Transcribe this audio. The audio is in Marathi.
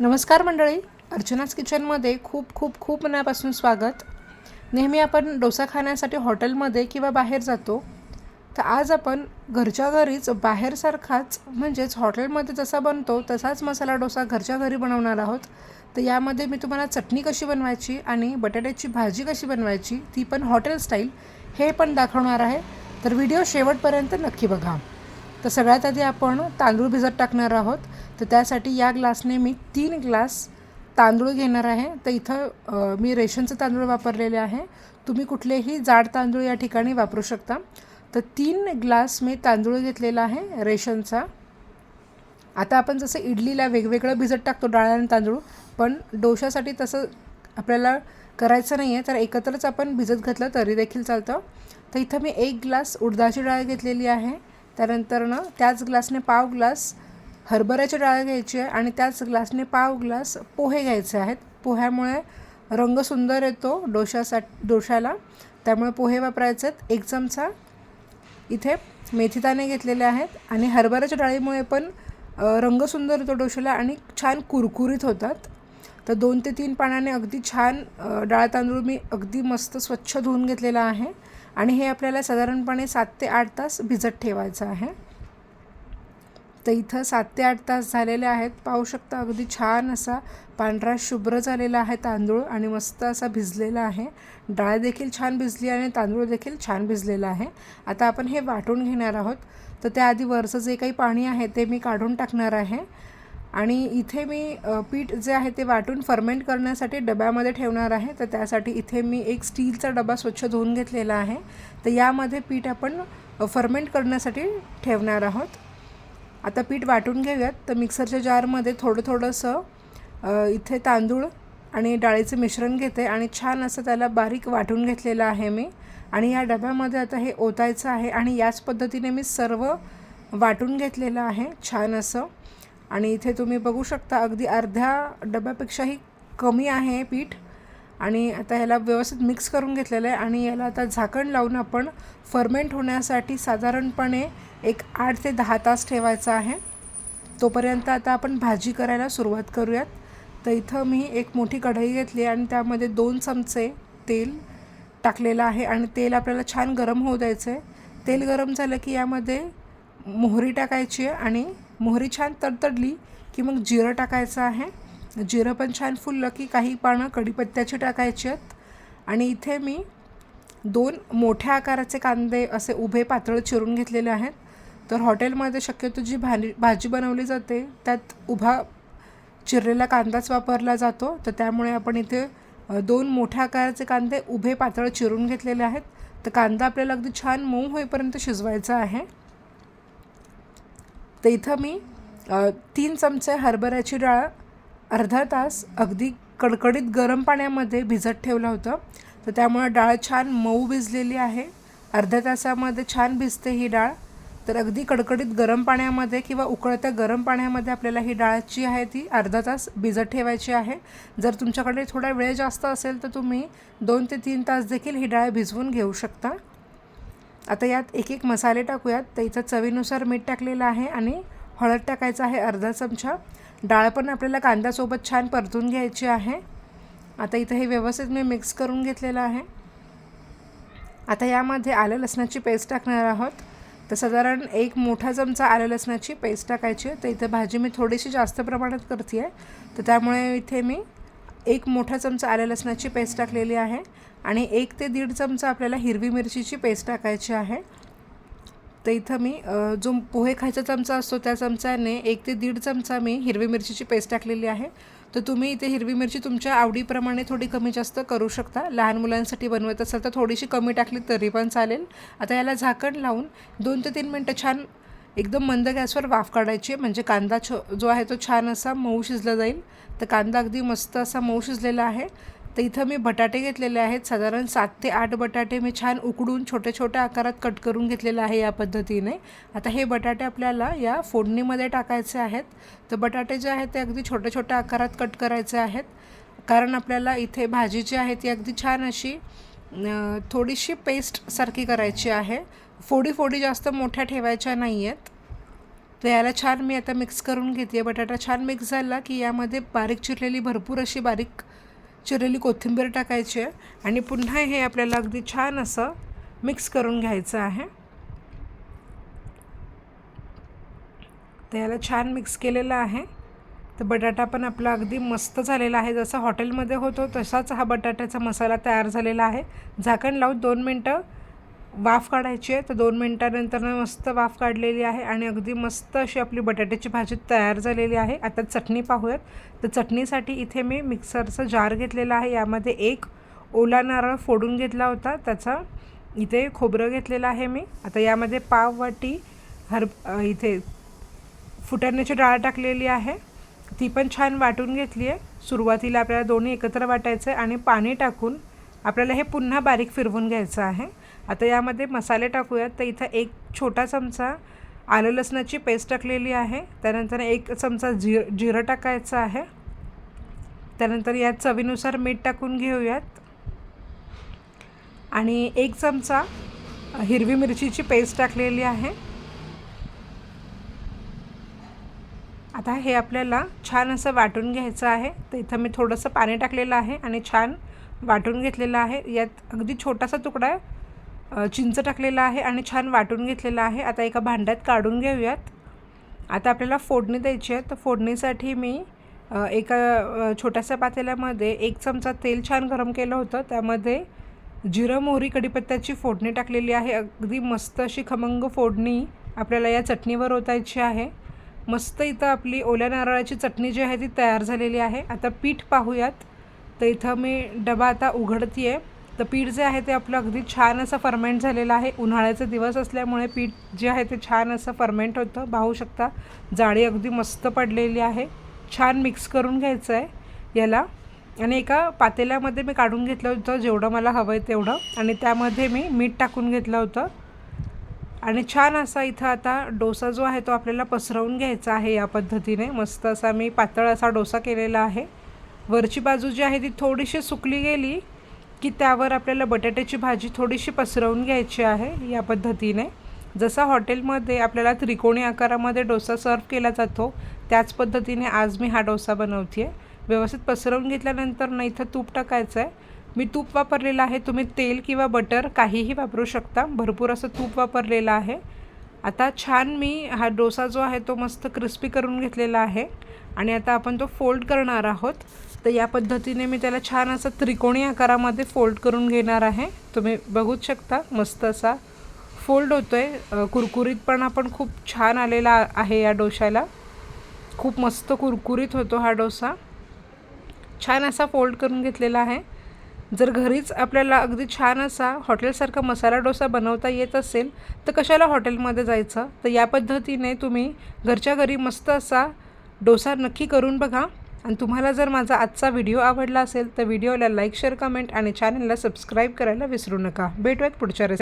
नमस्कार मंडळी. अर्चनाच किचनमध्ये खूप खूप खूप मनापासून स्वागत. नेहमी आपण डोसा खाण्यासाठी हॉटेलमध्ये किंवा बाहेर जातो तर आज आपण घरच्या घरीच बाहेरसारखाच म्हणजेच हॉटेलमध्ये जसा बनतो तसाच मसाला डोसा घरच्या घरी बनवणार आहोत. तर यामध्ये मी तुम्हाला चटणी कशी बनवायची आणि बटाट्याची भाजी कशी बनवायची ती पण हॉटेल स्टाईल हे पण दाखवणार आहे. तर व्हिडिओ शेवटपर्यंत नक्की बघा. तर सगळ्यात आधी आपण तांदूळ भिजत टाकणार आहोत. तर त्यासाठी या ग्लासने मी तीन ग्लास तांदूळ घेणार आहे. तर इथं मी रेशनचं तांदूळ वापरलेले आहे. तुम्ही कुठलेही जाड तांदूळ या ठिकाणी वापरू शकता. तर तीन ग्लास मी तांदूळ घेतलेला आहे रेशनचा. आता आपण जसं इडलीला वेगवेगळं भिजत टाकतो डाळ आणि तांदूळ पण डोशासाठी तसं आपल्याला करायचं नाही आहे तर एकत्रच आपण भिजत घातलं तरी देखील चालतं. तर इथं मी एक ग्लास उडदाची डाळ घेतलेली आहे. त्यानंतरनं त्याच ग्लासने पाव ग्लास हरभऱ्याची डाळ घ्यायची आहे आणि त्याच ग्लासने पाव ग्लास पोहे घ्यायचे आहेत. पोह्यामुळे रंग सुंदर येतो डोशासा डोशाला. त्यामुळे पोहे वापरायचे आहेत. एक चमचा इथे मेथीदाणे घेतलेले आहेत आणि हरभऱ्याच्या डाळीमुळे पण रंग सुंदर येतो डोशाला आणि छान कुरकुरीत होतात. तर दोन ते तीन पाण्याने अगदी छान डाळ तांदूळ मी अगदी मस्त स्वच्छ धुवून घेतलेला आहे. आणि हे आपल्याला साधारणपणे सात ते आठ तास भिजत ठेवायचं आहे. तर इथं सात ते आठ तास झालेले आहेत. पाहू शकता अगदी छान असा पांढरा शुभ्र झालेला आहे तांदूळ आणि मस्त असा भिजलेला आहे. डाळ देखील छान भिजली आणि तांदूळ देखील छान भिजलेला आहे. आता आपण हे वाटून घेणार आहोत. तर त्याआधी वरचं जे काही पाणी आहे ते मी काढून टाकणार आहे. आणि इथे मी पीठ जे आहे ते वाटून फर्मेंट करण्यासाठी डब्यामध्ये ठेवणार आहे. तर त्यासाठी इथे मी एक स्टीलचा डबा स्वच्छ धुवून घेतलेला आहे. तर यामध्ये पीठ आपण फर्मेंट करण्यासाठी ठेवणार आहोत. आता पीठ वाटून घेऊयात. तर मिक्सरच्या जारमध्ये थोडं थोडंसं इथे तांदूळ आणि डाळीचं मिश्रण घेते आणि छान असं त्याला बारीक वाटून घेतलेलं आहे मी. आणि या डब्यामध्ये आता हे ओतायचं आहे आणि याच पद्धतीने मी सर्व वाटून घेतलेलं आहे. छान असं. आणि इथे तुम्ही बघू शकता अगदी अर्ध्या डब्यापेक्षाही कमी आहे पीठ. आणि आता ह्याला व्यवस्थित मिक्स करून घेतलेलं आहे आणि याला आता झाकण लावून आपण फर्मेंट होण्यासाठी साधारणपणे एक आठ ते दहा तास ठेवायचा आहे. तोपर्यंत आता आपण भाजी करायला सुरुवात करूयात. तर इथं मी एक मोठी कढई घेतली आणि त्यामध्ये दोन चमचे तेल टाकलेलं आहे आणि तेल आपल्याला छान गरम होऊ द्यायचं आहे तेल गरम झालं की यामध्ये मोहरी टाकायची आहे आणि मोहरी छान तडतडली की मग जिरं टाकायचं आहे. जिरं पण छान फुललं की काही पानं कढीपत्त्याची टाकायची आहेत. आणि इथे मी दोन मोठ्या आकाराचे कांदे असे उभे पातळ चिरून घेतलेले आहेत. तर हॉटेलमध्ये शक्यतो जी भाजी भाजी बनवली जाते त्यात उभा चिरलेला कांदाच वापरला जातो. तर त्यामुळे आपण इथे दोन मोठ्या आकाराचे कांदे उभे पातळ चिरून घेतलेले आहेत. तर कांदा आपल्याला अगदी छान मऊ होईपर्यंत शिजवायचा आहे. तर इथं मी तीन चमचे हरभऱ्याची डाळ अर्धा तास अगदी कडकडीत गरम पाण्यामध्ये भिजत ठेवलं होतं. तर त्यामुळे डाळ छान मऊ भिजलेली आहे. अर्ध्या तासामध्ये छान भिजते ही डाळ. तर अगदी कडकडीत गरम पाण्यामध्ये किंवा उकळत्या गरम पाण्यामध्ये आपल्याला ही डाळ जी आहे ती अर्धा तास भिजत ठेवायची आहे. जर तुमच्याकडे थोडा वेळ जास्त असेल तर तुम्ही दोन ते तीन तास देखील ही डाळ भिजवून घेऊ शकता. आता यात एक एक मसाले टाकूयात. तर इथं चवीनुसार मीठ टाकलेलं आहे आणि हळद टाकायचं आहे अर्धा चमचा. डाळ पण आपल्याला कांद्यासोबत छान परतून घ्यायची आहे. आता इथं हे व्यवस्थित मी मिक्स करून घेतलेलं आहे. आता यामध्ये आलं लसणाची पेस्ट टाकणार आहोत. तर साधारण एक मोठा चमचा आलं लसणाची पेस्ट टाकायची आहे. तर इथं भाजी मी थोडीशी जास्त प्रमाणात करते आहे तर त्यामुळे इथे मी एक मोठा चमचा आलं लसणाची पेस्ट टाकलेली आहे. आणि एक ते दीड चमचा आपल्याला हिरवी मिरचीची पेस्ट टाकायची आहे. तर इथं मी जो पोहे खायचा चमचा असतो त्या चमच्याने एक ते दीड चमचा मी हिरवी मिरचीची पेस्ट टाकलेली आहे. तर तुम्ही इथे हिरवी मिरची तुमच्या आवडीप्रमाणे थोडी कमी जास्त करू शकता. लहान मुलांसाठी बनवत असाल तर थोडीशी कमी टाकली तरी पण चालेल. आता याला झाकण लावून दोन ते तीन मिनटं छान एकदम मंद गॅसवर वाफ काढायची आहे. म्हणजे कांदा छो जो आहे तो छान असा मऊ शिजला जाईल. तर कांदा अगदी मस्त असा मऊ शिजलेला आहे. तर इथं मी बटाटे घेतलेले आहेत. साधारण सात ते आठ बटाटे मी छान उकडून छोट्या छोट्या आकारात कट करून घेतलेलं आहे या पद्धतीने. आता हे बटाटे आपल्याला या फोडणीमध्ये टाकायचे आहेत. तर बटाटे जे आहेत ते अगदी छोट्या छोट्या आकारात कट करायचे आहेत. कारण आपल्याला इथे भाजी जी आहे ती अगदी छान अशी थोडीशी पेस्टसारखी करायची आहे. फोडी फोडी जास्त मोठ्या ठेवायच्या नाही आहेत तर याला छान मी आता मिक्स करून घेते. बटाटा छान मिक्स झाला की यामध्ये बारीक चिरलेली भरपूर अशी बारीक चिरलेली कोथिंबीर टाकायची आहे आणि पुन्हा हे आपल्याला अगदी छान असं मिक्स करून घ्यायचं आहे. तर याला छान मिक्स केलेलं आहे. तर बटाटा पण आपला अगदी मस्त झालेला आहे. जसं हॉटेलमध्ये होतो तसाच हा बटाट्याचा मसाला तयार झालेला आहे. झाकण लावून दोन मिनटं वाफ काढायची आहे. तर दोन मिनटानंतर मस्त वाफ काढलेली आहे आणि अगदी मस्त अशी आपली बटाट्याची भाजी तयार झालेली आहे. आता चटणी पाहूयात. तर चटणीसाठी इथे मी मिक्सरचा जार घेतलेला आहे. यामध्ये एक ओला नारळ फोडून घेतला होता. त्याचा इथे खोबरं घेतलेलं आहे मी. आता यामध्ये पाव वाटी हर इथे फुटाण्याची डाळ टाकलेली आहे. ती पण छान वाटून घेतली आहे. सुरुवातीला आपल्याला दोन्ही एकत्र वाटायचं आहे आणि पाणी टाकून आपल्याला हे पुन्हा बारीक फिरवून घ्यायचं आहे. आता यामध्ये मसाले टाकूयात. तर इथं एक छोटा चमचा आलं लसणाची पेस्ट टाकलेली आहे. त्यानंतर एक चमचा जि जिरं टाकायचं आहे. त्यानंतर यात चवीनुसार मीठ टाकून घेऊयात. आणि एक चमचा हिरवी मिरचीची पेस्ट टाकलेली आहे. आता हे आपल्याला छान असं वाटून घ्यायचं आहे. तर इथं मी थोडंसं पाणी टाकलेलं आहे आणि छान वाटून घेतलेलं आहे. यात अगदी छोटासा तुकडा चिंच टाकलेला आहे आणि छान वाटून घेतलेला आहे. आता एका भांड्यात काढून घेऊयात. आता आपल्याला फोडणी द्यायची आहे. तर फोडणीसाठी मी एका छोट्याशा पातेल्यामध्ये एक चमचा तेल छान गरम केलं होतं. त्यामध्ये जिरं मोहरी कढीपत्त्याची फोडणी टाकलेली आहे. अगदी मस्त अशी खमंग फोडणी आपल्याला या चटणीवर ओतायची आहे. मस्त इथं आपली ओल्या नारळाची चटणी जी आहे ती तयार झालेली आहे. आता पीठ पाहूयात. तर इथं मी डबा आता उघडती आहे तर पीठ जे आहे ते आपलं अगदी छान असं फर्मेंट झालेलं आहे. उन्हाळ्याचे दिवस असल्यामुळे पीठ जे आहे ते छान असं फर्मेंट होतं. पाहू शकता जाळी अगदी मस्त पडलेली आहे. छान मिक्स करून घ्यायचं आहे याला. आणि एका पातेल्यामध्ये मी काढून घेतलं होतं जेवढं मला हवं आहे तेवढं. आणि त्यामध्ये मी मीठ टाकून घेतलं होतं. आणि छान असा इथं आता डोसा जो आहे तो आपल्याला पसरवून घ्यायचा आहे या पद्धतीने. मस्त असा मी पातळ असा डोसा केलेला आहे. वरची बाजू जी आहे ती थोडीशी सुकली गेली. की त्यावर आपल्याला बटाट्याची भाजी थोडीशी पसरवून घ्यायची आहे या पद्धतीने. जसा हॉटेलमध्ये आपल्याला त्रिकोणी आकारामध्ये डोसा सर्व केला जातो त्याच पद्धतीने आज मी हा डोसा बनवते आहे व्यवस्थित पसरवून घेतल्यानंतर ना इथं तूप टाकायचं आहे मी तूप वापरलेलं आहे तुम्ही तेल किंवा बटर काहीही वापरू शकता. भरपूर असं तूप वापरलेलं आहे. आता छान मी हा डोसा जो आहे तो मस्त क्रिस्पी करून घेतलेला आहे. आणि आता आपण तो फोल्ड करणार आहोत. तर या पद्धतीने मी त्याला छान असा त्रिकोणी आकारामध्ये फोल्ड करून घेणार आहे. तुम्ही बघूच शकता मस्त असा फोल्ड होतो आहे कुरकुरीतपणा पण खूप छान आलेला आहे या डोशाला खूप मस्त कुरकुरीत होतो हा डोसा. छान असा फोल्ड करून घेतलेला आहे. जर घरीच आपल्याला अगदी छान असा हॉटेलसारखा मसाला डोसा बनवता येत असेल तर कशाला हॉटेलमध्ये जायचं? तर या पद्धतीने तुम्ही घरच्या घरी मस्त असा डोसा नक्की करून बघा. आणि तुम्हाला जर माझा आजचा व्हिडिओ आवडला असेल तर व्हिडिओला लाईक शेअर कमेंट आणि चॅनलला सबस्क्राईब करायला विसरू नका. भेटूयात पुढच्या रेसिपी